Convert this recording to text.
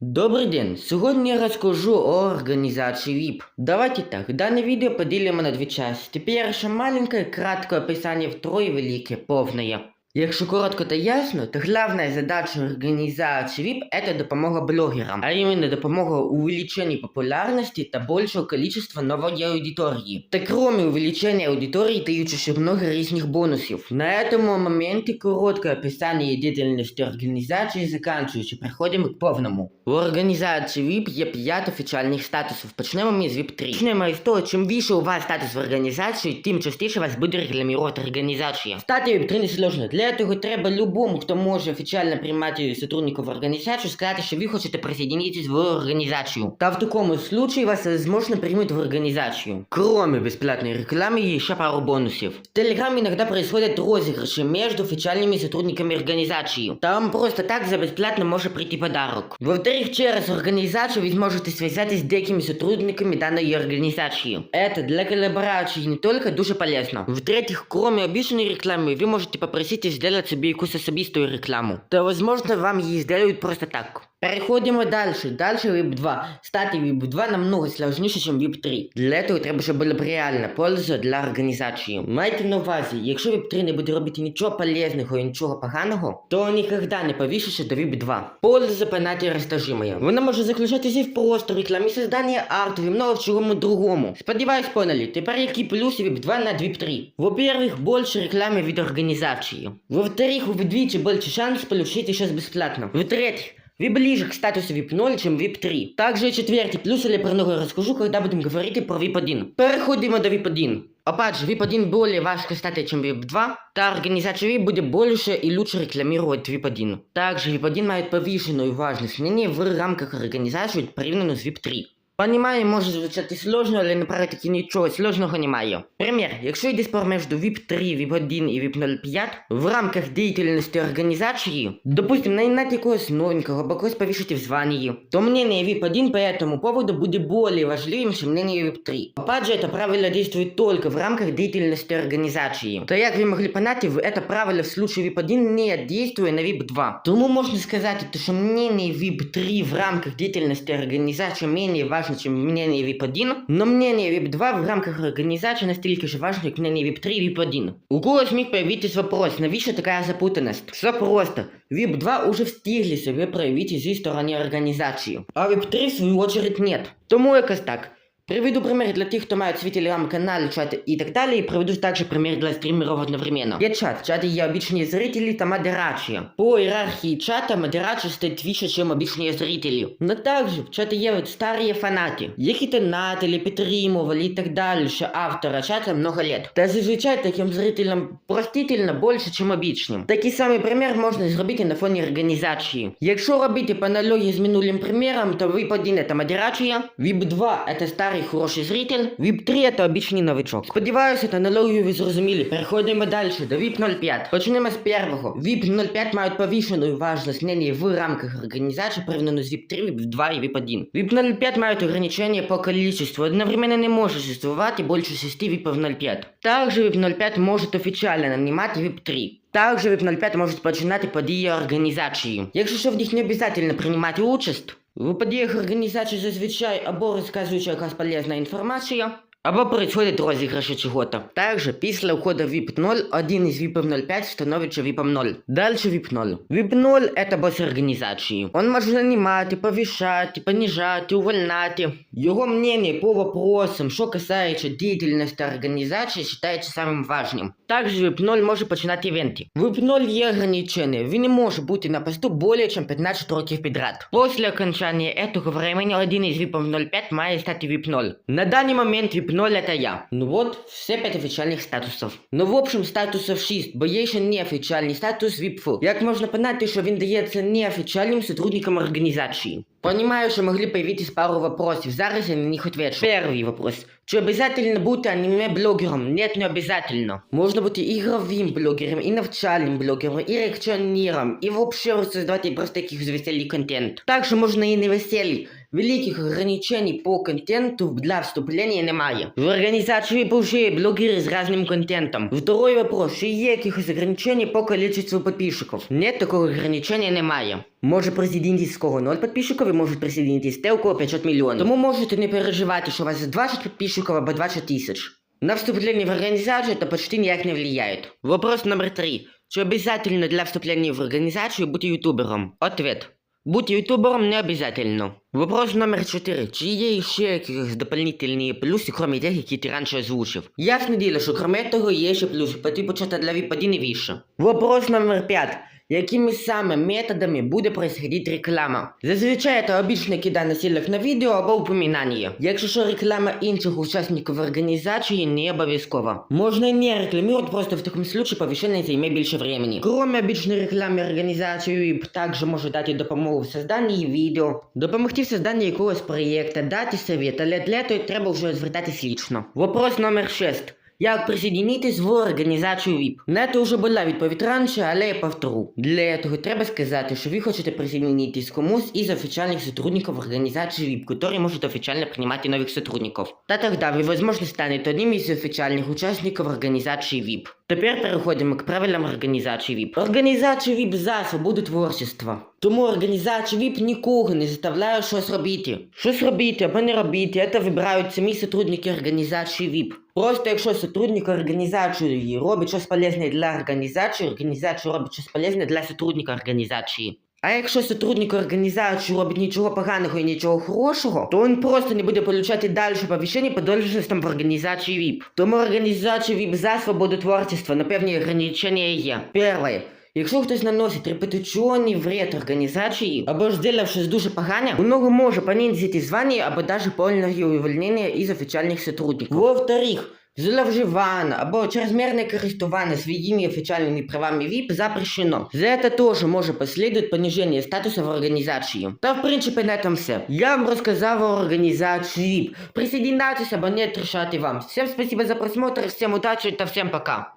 Добрий день! Сьогодні я розкажу о організації VIP. Давайте так, дане відео поділимо на дві частини. Перше маленьке, кратке описання, второе велике, повне. Якщо коротко та ясно, то главная задача организации VIP – это допомога блогерам, а именно допомога увеличении популярности та большего количества новой аудитории. Та кроме увеличения аудитории дают еще много разных бонусов. На этом моменте короткое описание деятельности организации заканчивается, переходимо к повному. У організації VIP є 5 офіціальних статусів. Почнемо ми з VIP 3. Почнемо із того, чим більше у вас статус в організації, тим частіше вас буде рекламувати організація. Стати VIP 3 не сложно. Для цього треба любому, хто може офіційно приймати сотрудників в організацію, сказати, що ви хочете присоединитись в організацію. Та в такому случае вас возможно примут в организацию. Кроме бесплатной рекламы, еще пару бонусов. В Телеграме иногда происходят розыгрыши между официальными сотрудниками организации. Там просто так за бесплатно может прийти подарок. Во-вторых, через организацию вы сможете связаться с деякими сотрудниками данной организации. Это для коллаборации не только дуже полезно. В-третьих, кроме обычной рекламы, вы можете попросить сделать себе якусь особистую рекламу. То, возможно, вам її сделают просто так. Переходимо дальше. Дальше VIP 2. Стати VIP 2 намного сложніше, ніж VIP 3. Для цього треба, щоб була б реальна польза для організації. Майте на увазі, якщо VIP 3 не буде робити нічого полезного і нічого поганого, то ніколи не повішиться до VIP 2. Польза понятия растяжимая. Вона може заключатися в просто рекламі создання арту і много чому другому. Сподіваюсь, поняли. Тепер які плюси VIP 2 над VIP 3? Во-первых, больше рекламы від організації. Во-вторых, вы вдвічі більше шанс получить сейчас бесплатно. В-третьих, вы ближе к статусу VIP 0, чем VIP 3. Также четвертый плюс я про него расскажу, когда будем говорить про VIP 1. Переходимо до VIP 1. Опять же, VIP 1 более важко стати, чем VIP 2, та организация VIP будет больше и лучше рекламировать VIP 1. Также VIP 1 мает повышенную важность мнения в рамках организации порівняно з VIP 3. Понимаю, може звучати сложно, але на практиці нічого сложного немає. Примір, якщо йде спор між VIP 3, VIP 1 і VIP 05, в рамках деятельности организации, допустим, нанимать якогось новенького або когось повышить в звании, то мнение VIP 1 по этому поводу будет более важливым, чем мнение VIP 3. Опять же, это правило действует только в рамках деятельности организации. То як ви могли понять, это правило в случае VIP 1 не действует на VIP 2. Тому можна сказати, що мнение VIP 3 в рамках деятельности организации менее важно, чем мнение VIP 1, но мнение VIP 2 в рамках организации настолько же важно, как мнение VIP 3 и VIP 1. У когось міг появитись вопрос, навіщо така запутаність? Все просто. VIP 2 уже встигли себе проявити зі сторони організації, а VIP 3 в свою очередь нет. Тому якось так. Приведу пример для тех, кто мает свой телеграм-канал, чат и так далее, и приведу также пример для стримеров одновременно. Є чат, в чаті є обычные зрители та модерація. По иерархии чата модерація стоит выше, чем обычные зрители. Но также в чаті є вот старые фанати, які донатили, підтримували і так далі, ще автора чата много лет. Та зазвичай таким зрителям простительно більше, чем обычним. Такий самий пример можна зробити на фоні організації. Якщо робити по аналогії з минулим примером, то VIP 1 это модерація, VIP 2 это старий хороший зритель, VIP 3 это обичний новичок. Сподіваюся, та аналогію ви зрозуміли. Переходимо далі до VIP 05. Почнемо з першого. VIP 05 мають повішену важність мнення в рамках організації порівняно з VIP 3, VIP 2 і VIP 1. VIP 05 мають ограничення по количеству. Одновременно не може существувати більше 6 VIP 05. Также VIP 05 може офіційно нанимати VIP 3. Также VIP 05 может починати події організації. Якщо що в них не обов'язково приймати участь, в подіях організації зазвичай або розказується якась полезна інформація, або происходит розіграші чого-то. Также після входу VIP 0, один із VIP 05 становиться VIP 0. Дальше VIP 0. VIP 0 это босс організації. Он може нанимати, повішати, понижати, увольняти. Його мнение по вопросам, що касається деятельности організації, считається самим важним. Также VIP 0 може починати івенти. VIP 0 є ограничення. Він не може бути на посту більше, ніж 15 років підряд. Після окончання этого времени один із VIP 05 має стати VIP 0. На даний момент VIP 0 это я. Ну вот, все пять официальных статусов. Ну в общем статусов 6, бо є ще неофіційний статус VIP Full. Як можна понять, що він дається неофіційним сотрудникам організації? Понимаю, що могли появитись пару вопросов. Зараз я на них отвечу. Первый вопрос. Чи обязательно бути аниме-блогером? Нет, не обязательно. Можно бути ігровим блогером, і навчальним блогером, і реакціонером, і вообще создавати просто якийсь веселий контент. Также можна і не веселий. великих ограничений по контенту для вступления немає. В организации VIP уже є блогеры с разным контентом. Второй вопрос, чи є якихось ограничений по количеству подписчиков? Нет, такого ограничения немає. Може присоединитись з кого 0 підписчиків і можуть присоединитись те, у кого 500 мільйонів. Тому можете не переживати, що у вас 20 підписчиків або 20 тисяч. На вступление в организацию это почти никак не влияет. Вопрос номер три. Чи обязательно для вступления в организацию быть ютубером? Ответ. Быть ютубером не обязательно. Вопрос номер 4. Чи є ще якісь дополнительні плюси, кроме тих, які ти раніше озвучив? Ясне діло, що кроме того є ще плюси, по типу чата для 1 вище. Вопрос номер 5 Якими саме методами буде происходить реклама? Зазвичай це обычно кидання ссылок на відео або упоминання. Якщо що реклама інших учасників організації не обов'язкова. Можна і не рекламувати, просто в такому случае повищення займе більше времени. Кроме обычной реклами організації VIP, також може дати допомогу в созданні відео, допомогти в созданні якогось проєкта, дати совет, але для того треба вже звертатись лично. Вопрос номер 6. Як присоединитись в організацію VIP? На це вже була відповідь раніше, але я повторю. Для цього треба сказати, що ви хочете присоединитись комусь із официальных сотрудников организации VIP, который может официально принимать и новых сотрудников. Та тогда вы, возможно, станете одним из официальных участников организации VIP. Тепер переходимо к правилам організації VIP. Організація VIP за свободу творчества. Тому організація VIP нікого не заставляє щось робити. Щось робити або не робити, це вибирають самі сотрудники організації VIP. Просто якщо сотрудник організації робить щось полезне для організації, організація робить щось полезне для сотрудника організації. А якщо сотрудник організації робить нічого поганого і нічого хорошого, то він просто не буде получати далі повищення по должностям в організації ВІП. Тому організація ВІП за свободу творчества на певні ограничення є. Перше. Якщо хтось наносить репетиційний вред організації, або ж зробив щось дуже погане, у нього може понизити звання або навіть повне увольнення із офіційних сотрудників. Во-вторых, Зловживання або чрезмірне користування своїми офіційними правами VIP запрещено. За это тоже може последовать понижение статуса в организации. Та в принципі на этом все. Я вам розказав о організації VIP. Присоединяйтесь або нет, решайте вам. Всем спасибо за просмотр, всем удачи та всем пока.